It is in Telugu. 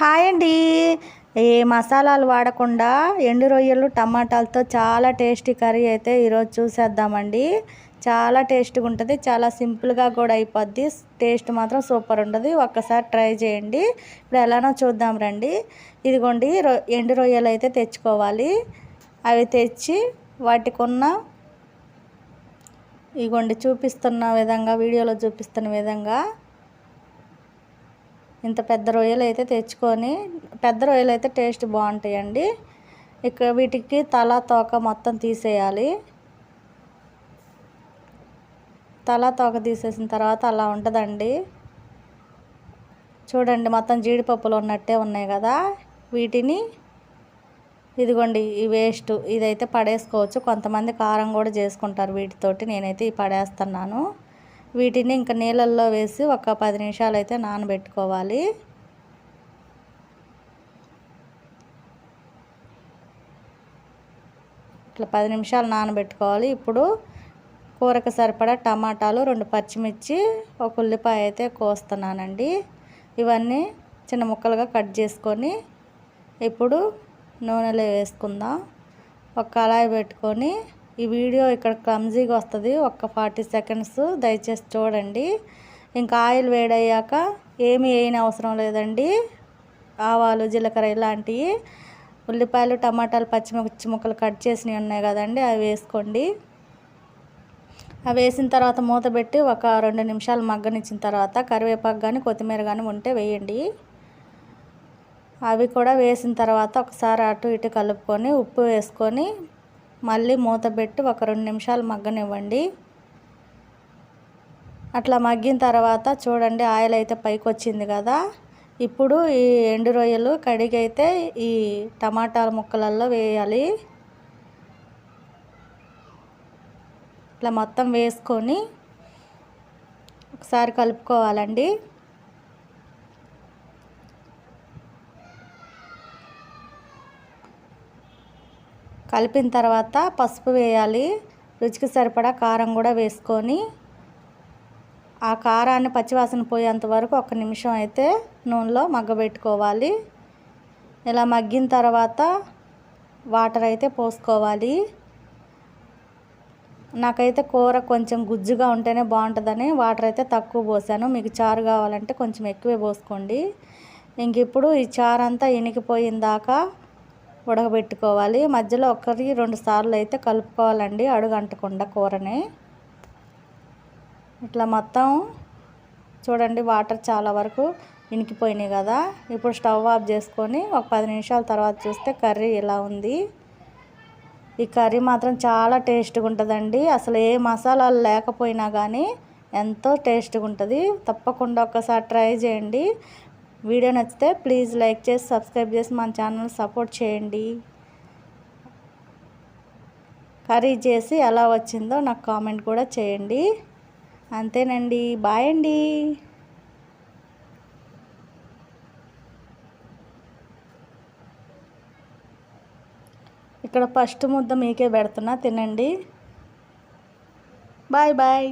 హాయ్ అండి. ఏ మసాలాలు వాడకుండా ఎండు రొయ్యలు టమాటాలతో చాలా టేస్టీ కర్రీ అయితే ఈరోజు చూసేద్దామండి. చాలా టేస్ట్గా ఉంటుంది చాలా సింపుల్గా కూడా అయిపోద్ది. టేస్ట్ మాత్రం సూపర్ ఉంటుంది ఒక్కసారి ట్రై చేయండి. ఇప్పుడు ఎలానో చూద్దాం రండి. ఇదిగోండి రొ ఎండు రొయ్యలు అయితే తెచ్చుకోవాలి. అవి తెచ్చి వాటికి ఉన్న ఇదిగోండి చూపిస్తున్న విధంగా వీడియోలో చూపిస్తున్న విధంగా ఇంత పెద్ద రొయ్యలు అయితే తెచ్చుకొని పెద్ద రొయ్యలు అయితే టేస్ట్ బాగుంటాయండి. ఇక్కడ వీటికి తల తోక మొత్తం తీసేయాలి. తల తోక తీసేసిన తర్వాత అలా ఉంటుందండి. చూడండి మొత్తం జీడిపప్పులు ఉన్నట్టే ఉన్నాయి కదా. వీటిని ఇదిగోండి ఈ వేస్ట్ ఇదైతే పడేసుకోవచ్చు. కొంతమంది కారం కూడా చేసుకుంటారు వీటితోటి. నేనైతే ఈ పడేస్తున్నాను. వీటిని ఇంకా నీళ్ళల్లో వేసి ఒక పది నిమిషాలు అయితే నానబెట్టుకోవాలి. ఇట్లా పది నిమిషాలు నానబెట్టుకోవాలి. ఇప్పుడు కూరకు సరిపడా టమాటాలు రెండు పచ్చిమిర్చి ఒక ఉల్లిపాయ అయితే కోస్తున్నానండి. ఇవన్నీ చిన్న ముక్కలుగా కట్ చేసుకొని ఇప్పుడు నూనెలో వేసుకుందాం. ఒక కళాయి పెట్టుకొని ఈ వీడియో ఇక్కడ క్లమ్జీగా వస్తుంది. ఒక ఫార్టీ సెకండ్స్ దయచేసి చూడండి. ఇంకా ఆయిల్ వేడయ్యాక ఏమి వేయని అవసరం లేదండి. ఆవాలు జీలకర్ర ఇలాంటివి ఉల్లిపాయలు టమాటాలు పచ్చిమిర్చి ముక్కలు కట్ చేసినవి ఉన్నాయి కదండి అవి వేసుకోండి. అవి వేసిన తర్వాత మూత పెట్టి ఒక రెండు నిమిషాలు మగ్గనిచ్చిన తర్వాత కరివేపాకు కానీ కొత్తిమీర కానీ ఉంటే వేయండి. అవి కూడా వేసిన తర్వాత ఒకసారి అటు ఇటు కలుపుకొని ఉప్పు వేసుకొని మళ్ళీ మూత పెట్టి ఒక రెండు నిమిషాలు మగ్గనివ్వండి. అట్లా మగ్గిన తర్వాత చూడండి ఆయిల్ అయితే పైకి వచ్చింది కదా. ఇప్పుడు ఈ ఎండు రొయ్యలు కడిగైతే ఈ టమాటాల ముక్కలలో వేయాలి. ఇట్లా మొత్తం వేసుకొని ఒకసారి కలుపుకోవాలండి. కలిపిన తర్వాత పసుపు వేయాలి. రుచికి సరిపడా కారం కూడా వేసుకొని ఆ కారాన్ని పచ్చివాసన పోయేంత వరకు ఒక నిమిషం అయితే నూనెలో మగ్గబెట్టుకోవాలి. ఇలా మగ్గిన తర్వాత వాటర్ అయితే పోసుకోవాలి. నాకైతే కూర కొంచెం గుజ్జుగా ఉంటేనే బాగుంటుందని వాటర్ అయితే తక్కువ పోసాను. మీకు చారు కావాలంటే కొంచెం ఎక్కువే పోసుకోండి. ఇంక ఇప్పుడు ఈ చారు అంతా ఇనికిపోయిన దాకా ఉడకబెట్టుకోవాలి. మధ్యలో ఒకటి రెండు సార్లు అయితే కలుపుకోవాలండి. అడుగంటకుండా కూరని. ఇట్లా మొత్తం చూడండి వాటర్ చాలా వరకు ఇనికిపోయినాయి కదా. ఇప్పుడు స్టవ్ ఆఫ్ చేసుకొని ఒక పది నిమిషాల తర్వాత చూస్తే కర్రీ ఇలా ఉంది. ఈ కర్రీ మాత్రం చాలా టేస్ట్గా ఉంటుందండి. అసలు ఏ మసాలాలు లేకపోయినా కానీ ఎంతో టేస్ట్గా ఉంటుంది. తప్పకుండా ఒక్కసారి ట్రై చేయండి. వీడియో నచ్చితే ప్లీజ్ లైక్ చేసి సబ్స్క్రైబ్ చేసి మన ఛానల్ సపోర్ట్ చేయండి. కర్రీ చేసి ఎలా వచ్చిందో నాకు కామెంట్ కూడా చేయండి. అంతేనండి. బాయ్ అండి. ఇక్కడ ఫస్ట్ ముద్ద మీకే పెడుతున్నా. తినండి. Bye bye.